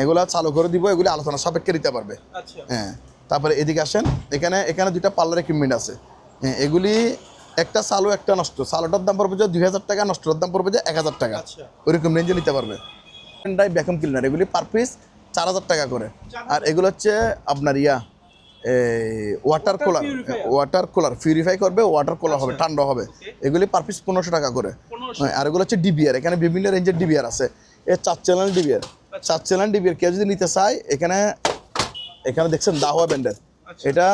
Speaker 3: এগুলো চালু করে দিব এগুলি আলোচনা সাপেক্ষে দিতে পারবে।
Speaker 2: আচ্ছা।
Speaker 3: হ্যাঁ। তারপরে এদিকে আসেন। এখানে এখানে দুইটা পার্লার ইকুইপমেন্ট আছে। হ্যাঁ এগুলি একটা চালু একটা নষ্ট। চালুটার দাম পড়বে যে দুই হাজার টাকা নষ্টটার দাম পড়বে যে এক হাজার টাকা।
Speaker 2: আচ্ছা।
Speaker 3: ওইরকম রেঞ্জে নিতে পারবে। ড্রাই ভ্যাকুম ক্লিনার এগুলি পার পিস চার হাজার টাকা করে। আর এগুলো হচ্ছে আপনার ইয়া water cooler water cooler purify করবে ওয়াটার কুলার হবে ঠান্ডা হবে। এগুলি পার পিস পনেরোশো টাকা করে। হ্যাঁ, আর এগুলো হচ্ছে ডিবিআর এখানে বিভিন্ন রেঞ্জের ডিবিআর আছে। এ চার চ্যানেল ডিবিআর চার চ্যানেল ডিবিআর কেউ যদি নিতে চায় এখানে এখানে দেখছেন দাহোয়া ব্যান্ডের।
Speaker 2: আচ্ছা।
Speaker 3: এটা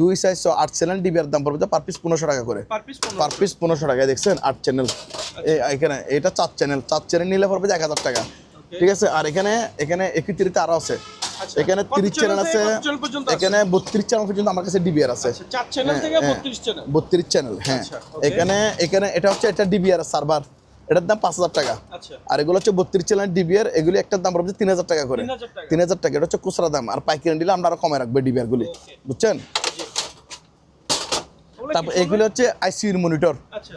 Speaker 3: দুই সাইজ আট চ্যানেল ডিবিআর দাম পড়বে পার পিস পনেরোশো টাকা করে।
Speaker 2: পার পিস
Speaker 3: পনেরোশো। টাকা দেখছেন আট চ্যানেল এখানে এটা চার চ্যানেল চার চ্যানেল নিলে পড়বে যে এক হাজার টাকা। ঠিক আছে? আর এখানে এখানে একত্রিতে আরও আছে।
Speaker 2: আচ্ছা।
Speaker 3: এখানে তিরিশ চ্যানেল আছে? এখানে বত্রিশ চ্যানেল পর্যন্ত আমার কাছে ডিবিআর আছে।
Speaker 2: আচ্ছা, থেকে
Speaker 3: হ্যাঁ,
Speaker 2: বত্রিশ চ্যানেল
Speaker 3: হ্যাঁ।
Speaker 2: আচ্ছা,
Speaker 3: এখানে এখানে এটা হচ্ছে একটা ডিবিআর সার্ভার এটার দাম পাঁচ হাজার টাকা। আর এগুলো হচ্ছে বত্রিশ চ্যানেল ডিবিআর এগুলি একটার দাম পড়বে তিন হাজার টাকা করে। তিন হাজার টাকা। এটা হচ্ছে খুচরা দাম। আর পাইকারি দিলে আমরা আরও কমে রাখব ডিবিআর গুলি। বুঝছেন? তারপর? এগুলো হচ্ছে আইসিউর মনিটর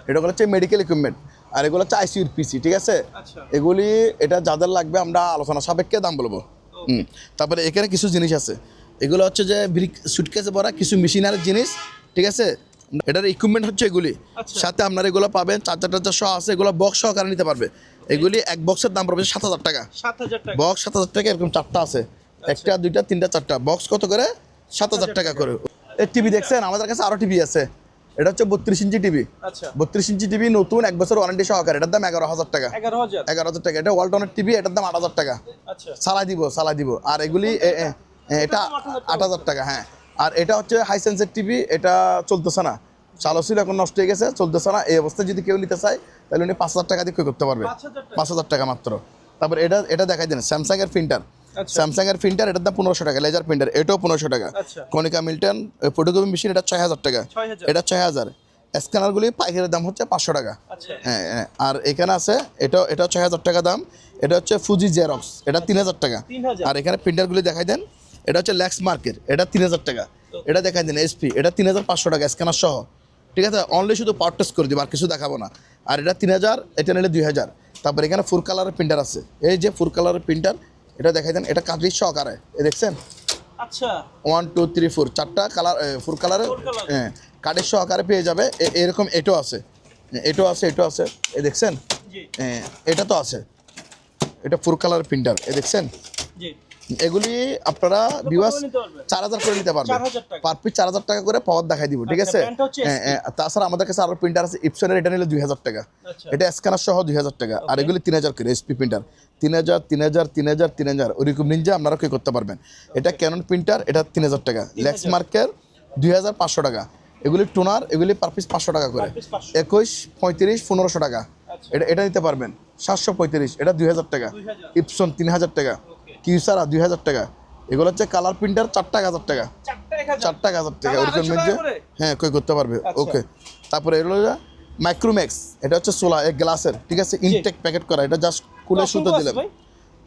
Speaker 3: এটা হচ্ছে মেডিকেল ইকুইপমেন্ট আর এগুলো হচ্ছে আইসিউর পিসি ঠিক আছে?
Speaker 2: আচ্ছা।
Speaker 3: এগুলি এটা যাদের লাগবে আমরা আলোচনা সাপেক্ষে দাম বলব। হুম তারপরে এখানে কিছু জিনিস আছে। এগুলো হচ্ছে যে ব্রিক সুটকেসে ভরা কিছু মেশিনারের জিনিস ঠিক আছে? এটার ইকুইপমেন্ট হচ্ছে এগুলি।
Speaker 2: আচ্ছা।
Speaker 3: সাথে আপনারা এগুলো পাবেন চার চার চার সহ আছে এগুলো বক্স সহকারে নিতে পারবে। এগুলি এক বক্সের দাম পড়বে সাত হাজার টাকা। বক্স সাত হাজার টাকা এরকম চারটা আছে। একটা দুইটা তিনটা চারটা। বক্স কত করে? সাত হাজার টাকা করে। এই টিভি দেখছেন? আমাদের কাছে আরও টিভি আছে। এটা হচ্ছে বত্রিশ ইঞ্চি টিভি।
Speaker 2: আচ্ছা।
Speaker 3: বত্রিশ ইঞ্চি টিভি নতুন এক বছর ওয়ারেন্টি সহকারে। এটার দাম এগারো হাজার টাকা।
Speaker 2: এগারো হাজার?
Speaker 3: টাকা। এটা ওয়ালটনের টিভি এটার দাম আট হাজার টাকা।
Speaker 2: আচ্ছা।
Speaker 3: সালাই দিব সালাই দিব। আর এগুলি এটা আট হাজার টাকা। হ্যাঁ। আর এটা হচ্ছে হাই সেন্সের টিভি এটা চলতেছে না। চালু ছিল এখন নষ্ট হয়ে গেছে চলতেছে না। এই অবস্থায় যদি কেউ নিতে চায় তাহলে উনি পাঁচ হাজার টাকা দিয়ে করতে পারবে। পাঁচ হাজার টাকা। মাত্র। তারপর এটা এটা দেখাই দেন স্যামসাং এর প্রিন্টার। স্যামসাং এর প্রিন্টার এটার দাম পনেরোশো টাকা লেজার প্রিন্টার এটাও পনেরোশো টাকা।
Speaker 2: আচ্ছা।
Speaker 3: কনিকা মিল্টন ফটোকপি মেশিন এটা ছয় হাজার টাকা।
Speaker 2: 6,000
Speaker 3: এটা ছয় হাজার। স্ক্যানারগুলি পাইকারের দাম হচ্ছে পাঁচশো টাকা।
Speaker 2: আচ্ছা।
Speaker 3: হ্যাঁ হ্যাঁ। আর এখানে আছে এটা এটা ছয় হাজার টাকা দাম। এটা হচ্ছে ফুজি জেরক্স এটা তিন হাজার টাকা। আর এখানে প্রিন্টারগুলি দেখাই দেন এটা হচ্ছে ল্যাক্স মার্কেট এটা তিন হাজার টাকা। এটা দেখাই দেন এসপি এটা তিন হাজার পাঁচশো টাকা স্ক্যানার সহ। ঠিক আছে? অনলি শুধু পাওয়ার টেস্ট করে দিব আর কিছু দেখাবো না। আর এটা তিন হাজার এটা নিলে দুই হাজার। তারপর এখানে ফুল কালারের প্রিন্টার আছে। এই যে ফুল কালারের প্রিন্টার এটা দেখাই দেন এটা কাজের সহকারে এ দেখছেন?
Speaker 2: আচ্ছা।
Speaker 3: ওয়ান টু থ্রি ফোর চারটা কালার
Speaker 2: ফোর কালারে।
Speaker 3: হ্যাঁ কাঠের সহকারে পেয়ে যাবে। এরকম এটো আছে এটাও আছে এটো আছে এ দেখছেন?
Speaker 2: জি।
Speaker 3: এটা তো আছে এটা ফোর কালার প্রিন্টার এ দেখছেন?
Speaker 2: জি।
Speaker 3: এগুলি আপনারা
Speaker 2: পারবে?
Speaker 3: চার হাজার করে নিতে পারবে।
Speaker 2: 4,000
Speaker 3: পার পিস চার হাজার টাকা করে পাওয়ার দেখাই দিব ঠিক
Speaker 2: আচ্ছা,
Speaker 3: আছে? হ্যাঁ, হ্যাঁ, তাছাড়া আমাদের কাছে আরও প্রিন্টার আছে ইপসনের এটা নিলে দুই হাজার টাকা।
Speaker 2: আচ্ছা।
Speaker 3: এটা স্ক্যানার সহ দুই হাজার টাকা। আর এগুলি তিন হাজার করে এসপি প্রিন্টার তিন হাজার তিন হাজার তিন হাজার তিন হাজার। ওইরকম নিনজা আপনারা কি করতে পারবেন? এটা ক্যানন প্রিন্টার এটা তিন হাজার টাকা। লেক্স মার্কের দুই হাজার পাঁচশো টাকা। এগুলি টোনার এগুলি পার পিস পাঁচশো টাকা করে।
Speaker 2: Per piece 500
Speaker 3: একুশ পঁয়ত্রিশ পনেরোশো টাকা।
Speaker 2: আচ্ছা।
Speaker 3: এটা এটা নিতে পারবেন। সাতশো পঁয়ত্রিশ এটা দুই হাজার টাকা। ইপসন তিন হাজার টাকা। কিউসারা দুই হাজার টাকা। এগুলো হচ্ছে কালার প্রিন্টার চারটা হাজার টাকা।
Speaker 2: চারটা হাজার।
Speaker 3: টাকা। ওরকম
Speaker 2: 250
Speaker 3: মধ্যে
Speaker 2: টাকা করে?
Speaker 3: হ্যাঁ কই করতে পারবে?
Speaker 2: আচ্ছা।
Speaker 3: ওকে তারপরে এগুলো মাইক্রোম্যাক্স এটা হচ্ছে সোলা এক গ্লাসের ঠিক আছে? ইনটেক প্যাকেট করা। এটা জাস্ট খুলে সুতো দিলাম।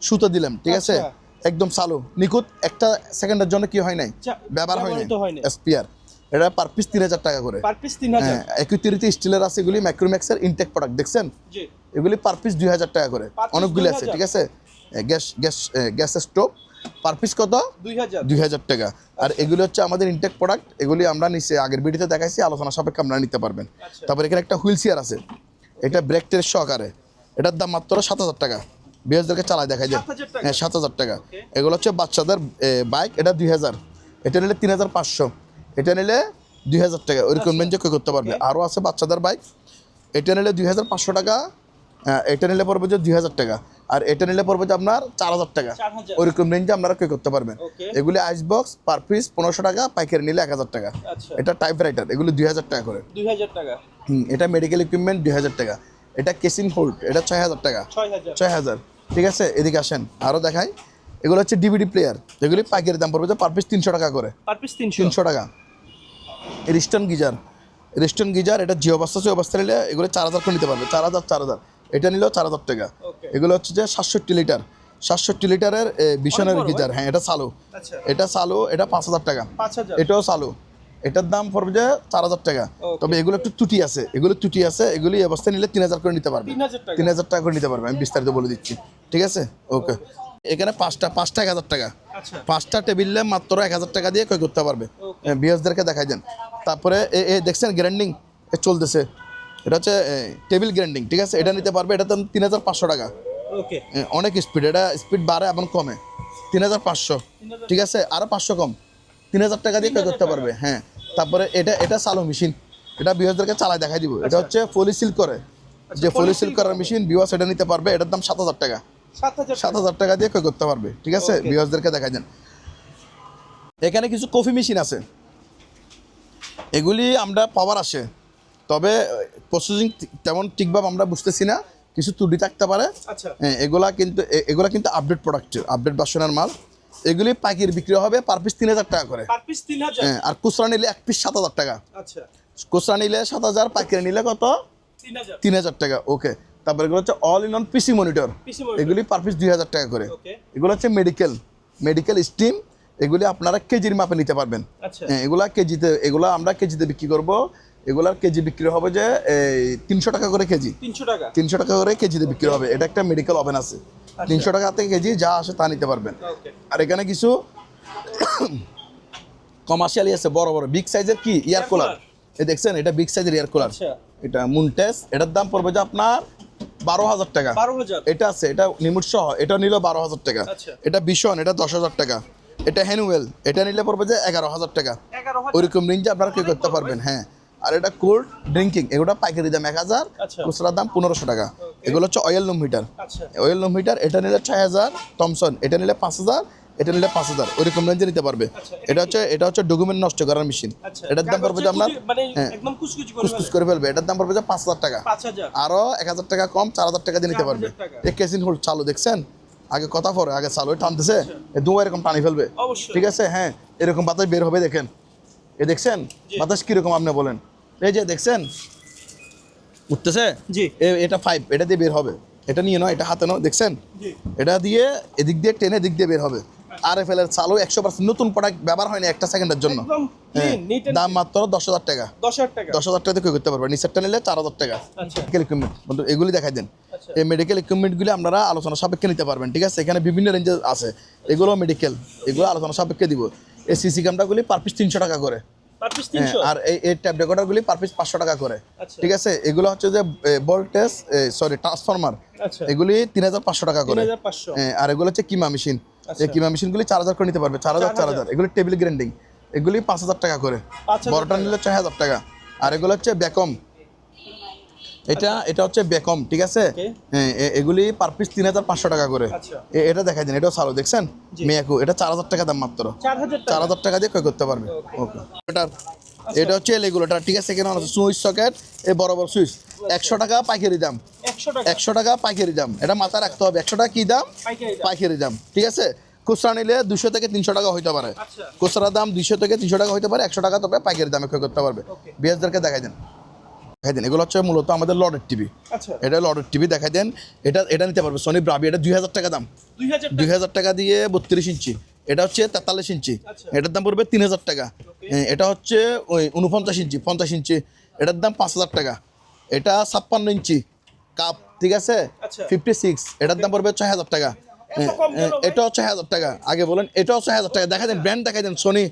Speaker 3: সুতো দিলাম ঠিক আছে?
Speaker 2: আচ্ছা।
Speaker 3: একদম চালু। নিখুঁত। একটা সেকেন্ডের জন্য কি হয় নাই? ব্যবহার হয় নাই। স্পিয়ার এটা পার পিস তিন হাজার টাকা করে।
Speaker 2: পার পিস তিন হাজার।
Speaker 3: হ্যাঁ একত্রিতে স্টিলের আছে এগুলি ম্যাক্রোম্যাক্সের ইনটেক প্রোডাক্ট দেখছেন? এগুলি পার পিস দুই হাজার টাকা করে। অনেকগুলি আছে ঠিক আছে? Gas gas gas stove per piece কত?
Speaker 2: দুই হাজার।
Speaker 3: টাকা। আর এগুলি হচ্ছে আমাদের ইনটেক প্রোডাক্ট এগুলি আমরা নিচে আগের ভিডিওতে দেখাইছি আলোচনা সাপেক্ষে আপনারা নিতে পারবেন।
Speaker 2: আচ্ছা।
Speaker 3: তারপর এখানে একটা হুইল চেয়ার আছে। এটা ব্রেক টের সহকারে। এটার দাম মাত্র সাত হাজার টাকা। বিহাজদেরকে চালায় দেখাই যায় হ্যাঁ সাত হাজার টাকা। এগুলো হচ্ছে বাচ্চাদের বাইক এটা দুই হাজার। এটা নিলে তিন হাজার পাঁচশো। এটা নিলে দুই হাজার টাকা। ওইরকম রেঞ্জে কেউ করতে পারবে। আরও আছে বাচ্চাদের বাইক এটা নিলে দুই হাজার পাঁচশো টাকা। আহ, এটা নিলে পড়বে যে দুই হাজার টাকা। আর এটা নিলে পড়বে যে আপনার চার হাজার টাকা।
Speaker 2: 4,000
Speaker 3: ওইরকম রেঞ্জে আপনারা কেউ করতে পারবেন? এগুলি আইস বক্স পার পিস পনেরোশো টাকা পাইকারি নিলে এক হাজার টাকা।
Speaker 2: আচ্ছা।
Speaker 3: এটা টাইপ রাইটার এগুলি দুই হাজার টাকা করে।
Speaker 2: দুই হাজার টাকা।
Speaker 3: হুম, এটা মেডিকেল ইকুইপমেন্ট দুই হাজার টাকা। এটা কেসিং হোল্ড এটা ছয় হাজার টাকা।
Speaker 2: ছয় হাজার।
Speaker 3: ঠিক আছে এদিকে আসেন আরও দেখাই। এগুলো হচ্ছে ডিভিডি প্লেয়ার এগুলি পাইকারি দাম পড়বে যে পার পিস তিনশো টাকা করে।
Speaker 2: পার পিস তিনশো।
Speaker 3: তিনশো টাকা। রিস্টন গিজার রিস্টন গিজার এটা যে অবস্থা সে অবস্থা নিলে এগুলো চার হাজার করে নিতে পারবে। চার হাজার চার হাজার। এটা নিলেও চার হাজার টাকা। এগুলো হচ্ছে যে সাতষট্টি লিটার। সাতষট্টি লিটারের বিশনের গিজার। হ্যাঁ এটা চালু।
Speaker 2: আচ্ছা।
Speaker 3: এটা চালু এটা পাঁচ হাজার টাকা। এটাও চালু। এটার দাম পড়বে যে চার হাজার টাকা। তবে এগুলো একটু ত্রুটি আছে। এগুলো ত্রুটি আছে এগুলি অবস্থায় নিলে তিন হাজার করে নিতে পারবে।
Speaker 2: তিন হাজার টাকা?
Speaker 3: করে নিতে পারবে আমি বিস্তারিত বলে দিচ্ছি। ঠিক আছে? ওকে এখানে পাঁচটা পাঁচটা এক হাজার টাকা।
Speaker 2: আচ্ছা।
Speaker 3: পাঁচটা টেবিলে মাত্র এক হাজার টাকা দিয়ে ক্রয় করতে পারবে. বিএসদেরকে দেখাই দেন। তারপরে এ- এ দেখছেন গ্র্যান্ডিং চলতেছে। এটা হচ্ছে টেবিল গ্র্যান্ডিং ঠিক আছে? এটা নিতে পারবে এটা দাম তিন হাজার পাঁচশো টাকা।
Speaker 2: ওকে
Speaker 3: অনেক স্পিড এটা স্পিড বাড়ে এবং কমে। তিন হাজার পাঁচশো ঠিক আছে? আরও পাঁচশো কম। তিন হাজার টাকা দিয়ে করতে পারবে হ্যাঁ। তারপরে এটা এটা চালু মেশিন এটা বিহাজদেরকে চালায় দেখাই দিব। এটা হচ্ছে ফলি সিল করে। যে ফলি সিল করার মেশিন বিওয়াস এটা নিতে পারবে এটার দাম সাত হাজার টাকা।
Speaker 2: সাত হাজার
Speaker 3: টাকা। দিয়ে ক্রয় করতে পারবে ঠিক আছে. বিহাজদেরকে দেখাই দেন। এখানে কিছু কফি মেশিন আছে। এগুলি আমরা পাওয়ার আসে। তবে প্রসেসিং তেমন ঠিকভাবে আমরা বুঝতেছি না কিছু ত্রুটি থাকতে পারে।
Speaker 2: আচ্ছা।
Speaker 3: হ্যাঁ এগুলা কিন্তু এগুলা কিন্তু আপডেট প্রোডাক্ট আপডেট বাসনের মাল। এগুলি পাইকারি বিক্রি হবে পার পিস তিন হাজার টাকা করে। হ্যাঁ আর খুচরা নিলে এক পিস সাত হাজার টাকা।
Speaker 2: আচ্ছা।
Speaker 3: খুচরা নিলে সাত হাজার পাইকারি নিলে কত?
Speaker 2: তিন হাজার।
Speaker 3: টাকা ওকে। তারপরে এগুলো হচ্ছে all in one PC monitor এগুলি পার পিস দুই হাজার টাকা করে। এগুলো হচ্ছে মেডিকেল মেডিকেল স্টিম এগুলি আপনারা কেজির মাপে নিতে পারবেন।
Speaker 2: আচ্ছা।
Speaker 3: হ্যাঁ এগুলা কেজিতে এগুলো আমরা কেজিতে বিক্রি করব। এগুলার কেজি বিক্রি হবে যে এই তিনশো টাকা করে কেজি।
Speaker 2: তিনশো টাকা?
Speaker 3: তিনশো টাকা করে কেজিতে বিক্রি হবে। এটা একটা মেডিকেল ওভেন আছে। তিনশো টাকা থেকে কেজি যা আসে তা নিতে পারবেন। আর এখানে কিছু কমার্শিয়ালি আছে বড় বড়। বিগ সাইজের কি? এয়ার কুলার এই দেখছেন এটা বিগ সাইজের এয়ার কুলার
Speaker 2: আচ্ছা।
Speaker 3: এটা মুনটেস এটার দাম পড়বে যে আপনার বারো হাজার টাকা। এটা আছে এটা নিমুট সহ। এটা নিল বারো হাজার টাকা।
Speaker 2: আচ্ছা।
Speaker 3: এটা বিশন এটা দশ হাজার টাকা। এটা হ্যানুয়েল এটা নিলে পড়বে যে এগারো হাজার টাকা। ওইরকম রেঞ্জে আপনারা কি করতে পারবেন? হ্যাঁ। আর এটা কোল্ড ড্রিঙ্কিং এগুলো পাইকারি দাম এক হাজার
Speaker 2: আচ্ছা।
Speaker 3: খুচরা দাম পনেরোশো টাকা। এগুলো হচ্ছে oil room heater oil room heater এটা নিলে ছয় হাজার থমসন এটা নিলে পাঁচ হাজার এটা নিলে পাঁচ হাজার ওইরকম রেঞ্জে নিতে পারবে।
Speaker 2: আচ্ছা,
Speaker 3: এটা হচ্ছে এটা হচ্ছে ডকুমেন্ট নষ্ট করার মেশিন
Speaker 2: আচ্ছা
Speaker 3: এটার দাম পড়বে যে আপনার
Speaker 2: কাগজে মানে
Speaker 3: হ্যাঁ।
Speaker 2: করে
Speaker 3: কুচকুচ করে ফেলবে। এটার দাম পড়বে যে পাঁচ হাজার টাকা।
Speaker 2: পাঁচ হাজার।
Speaker 3: আরও এক হাজার টাকা কম চার হাজার টাকা দিয়ে নিতে পারবে। এই কেসিন হোল্ড চালু দেখছেন? আগে কথা পরে আগে চালু টানতেছে। দু এরকম টানি ফেলবে। ঠিক আছে? হ্যাঁ এরকম বাতাস বের হবে দেখেন। এ দেখছেন? বাতাস কীরকম আপনি বলেন? এই যে দেখছেন? উঠতেছে?
Speaker 2: জি।
Speaker 3: এটা ফাইভ এটা দিয়ে বের হবে। এটা নিয়ে নয় এটা হাতে নাও দেখছেন? এটা দিয়ে এদিক দিয়ে টেনে এদিক দিয়ে বের হবে। আর এফ এল এর চালু একশো পার্সেন্ট নতুন প্রোডাক্ট ব্যবহার হয়নি একটা সেকেন্ডের জন্য। হ্যাঁ, দাম মাত্র দশ হাজার টাকা।
Speaker 2: দশ হাজার টাকা।
Speaker 3: দিয়ে করতে পারবে নিচেরটা নিলে চার হাজার টাকা।
Speaker 2: আচ্ছা।
Speaker 3: মেডিকেল ইকুইপমেন্ট বন্ধু এগুলি দেখাই দেন।
Speaker 2: আচ্ছা।
Speaker 3: এই মেডিকেল ইকুইপমেন্টগুলি আপনারা আলোচনা সাপেক্ষে নিতে পারবেন ঠিক আছে? এখানে বিভিন্ন রেঞ্জের আছে। এগুলো মেডিকেল এগুলো আলোচনা সাপেক্ষে দিব। এই সিসি ক্যামেরাগুলি পার পিস তিনশো টাকা করে। হ্যাঁ, আর এই এই ট্যাব রেকর্ডারগুলি পার পিস পাঁচশো টাকা করে।
Speaker 2: আচ্ছা।
Speaker 3: ঠিক আছে? এগুলো হচ্ছে যে ভোল্টেজ সরি ট্রান্সফরমার
Speaker 2: আচ্ছা।
Speaker 3: এগুলি তিন হাজার পাঁচশো টাকা করে। হ্যাঁ, আর এগুলো হচ্ছে কিমা মেশিন
Speaker 2: আচ্ছা।
Speaker 3: এই কিমা মেশিনগুলি চার হাজার করে নিতে পারবে চার হাজার চার হাজার। এগুলি টেবিল গ্রাইন্ডিং এগুলি পাঁচ হাজার টাকা করে। বড়টা নিলে ছয় হাজার টাকা। আর এগুলো হচ্ছে বেকম এটা এটা হচ্ছে বেকম ঠিক আছে? হ্যাঁ এগুলি পার পিস তিন হাজার পাঁচশো টাকা করে।
Speaker 2: আচ্ছা।
Speaker 3: এটা দেখা দিন এটাও চালু দেখছেন? মেয়াকু এটা চার হাজার টাকা দাম মাত্র।
Speaker 2: চার হাজার টাকা?
Speaker 3: দিয়ে ক্রয় করতে পারবে। ওকে এটার এটা হচ্ছে রেগুলেটার ঠিক আছে? এখানে সুইচ সকেট এই বড় বড় সুইচ। একশো টাকা পাইকারি দাম।
Speaker 2: একশো টাকা?
Speaker 3: পাইকারি দাম। এটা মাথায় রাখতে হবে একশো টাকা কি দাম?
Speaker 2: পাইকারি দাম।
Speaker 3: ঠিক আছে? খুচরা নিলে দুশো থেকে তিনশো টাকা হইতে পারে।
Speaker 2: আচ্ছা।
Speaker 3: খুচরা দাম দুইশো থেকে তিনশো টাকা হইতে পারে একশো টাকা তবে পাইকারি দামে ক্রয় করতে পারবে. বিএসদেরকে দেখাই দেন। দেখাই দেন। এগুলো হচ্ছে মূলত আমাদের লডের টিভি
Speaker 2: আচ্ছা।
Speaker 3: এটা লডের টিভি দেখাই দেন। এটা এটা নিতে পারবে সনি ব্রাবি এটা দুই হাজার টাকা দাম।
Speaker 2: দুই হাজার
Speaker 3: টাকা। দিয়ে বত্রিশ ইঞ্চি। এটা হচ্ছে তেতাল্লিশ ইঞ্চি।
Speaker 2: আচ্ছা।
Speaker 3: এটার দাম পড়বে তিন হাজার টাকা। হ্যাঁ, এটা হচ্ছে ওই উনপঞ্চাশ ইঞ্চি পঞ্চাশ ইঞ্চি। এটার দাম পাঁচ হাজার টাকা। এটা ছাপ্পান্ন ইঞ্চি। কাপ ঠিক আছে?
Speaker 2: আচ্ছা।
Speaker 3: ফিফটি সিক্স এটার দাম পড়বে ছয় হাজার টাকা। হ্যাঁ? এটা হচ্ছে হাজার টাকা। আগে বলেন এটাও ছয় হাজার টাকা। দেখা দেন ব্র্যান্ড দেখা দেন সোনি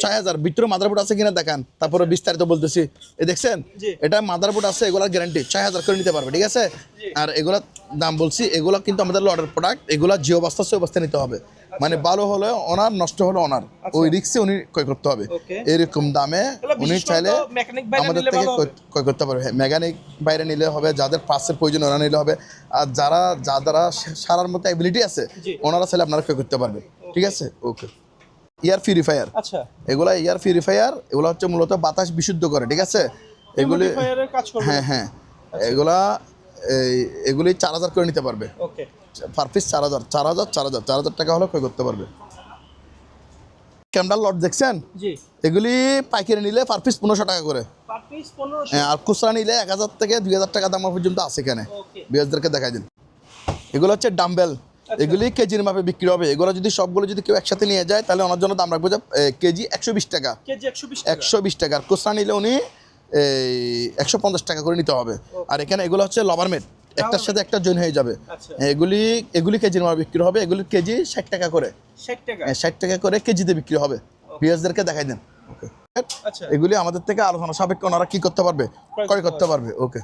Speaker 3: ছয় হাজার ভিতরে মাদারবোর্ড আছে কিনা দেখান। তারপরে বিস্তারিত বলতেছি। এ দেখছেন? এটা মাদারবোর্ড আছে এগুলার গ্যারান্টি ছয় হাজার করে নিতে পারবে ঠিক আছে? আর এগুলার দাম বলছি এগুলো কিন্তু আমাদের লর্ডার প্রোডাক্ট এগুলা যে অবস্থা সে অবস্থা নিতে হবে। মানে ভালো হলে ওনার নষ্ট হলে ওনার ওই রিক্সে উনি ক্রয় করতে হবে। এরকম দামে উনি চাইলে আমাদের থেকে ক্রয়- করতে পারবে। হ্যাঁ মেকানিক বাইরে নিলে হবে যাদের পার্সের প্রয়োজন ওরা নিলে হবে। আর যারা যারা সারার মতো অ্যাবিলিটি আছে ওনারা চাইলে আপনারা ক্রয় করতে পারবে ঠিক আছে? ওকে। ইয়ার পিউরিফায়ার
Speaker 2: আচ্ছা।
Speaker 3: এগুলা এয়ার পিউরিফায়ার এগুলো হচ্ছে মূলত বাতাস বিশুদ্ধ করে ঠিক আছে? এগুলি হ্যাঁ হ্যাঁ। এগুলা এই এগুলি চার হাজার করে নিতে পারবে।
Speaker 2: ওকে
Speaker 3: পার পিস চার হাজার চার হাজার চার হাজার চার হাজার টাকা হলে ক্রয় করতে পারবে। ক্যামেরা লট দেখছেন?
Speaker 2: জি।
Speaker 3: এগুলি পাইকারি নিলে পার পিস পনেরোশো টাকা করে।
Speaker 2: পার পিস 1500
Speaker 3: হ্যাঁ, আর খুচরা নিলে এক হাজার থেকে দুই হাজার টাকা দাম পর্যন্ত আছে এখানে।
Speaker 2: ওকে
Speaker 3: বিয়াজদেরকে দেখাই দিন। এগুলো হচ্ছে ডাম্বেল এগুলি কেজির মাপে বিক্রি হবে। এগুলো যদি সবগুলো যদি কেউ একসাথে নিয়ে যায় তাহলে ওনার জন্য দাম রাখব যে কেজি একশো বিশ টাকা।
Speaker 2: কেজি 120 টাকা।
Speaker 3: একশো বিশ টাকা। আর খুচরা নিলে উনি এই একশো পঞ্চাশ টাকা করে নিতে হবে। আর এখানে এগুলো হচ্ছে লবারমেট একটার সাথে একটা জয়েন হয়ে যাবে।
Speaker 2: আচ্ছা।
Speaker 3: এগুলি এগুলি কেজির মাপে বিক্রি হবে। এগুলি কেজি ষাট টাকা করে।
Speaker 2: 60 টাকা।
Speaker 3: ষাট টাকা করে কেজিতে বিক্রি হবে। পিঁয়াজদেরকে দেখাই দেন। ওকে
Speaker 2: আচ্ছা।
Speaker 3: এগুলি আমাদের থেকে আলোচনা সাপেক্ষে ওনারা কি করতে পারবে? ক্রয় করতে পারবে। ওকে।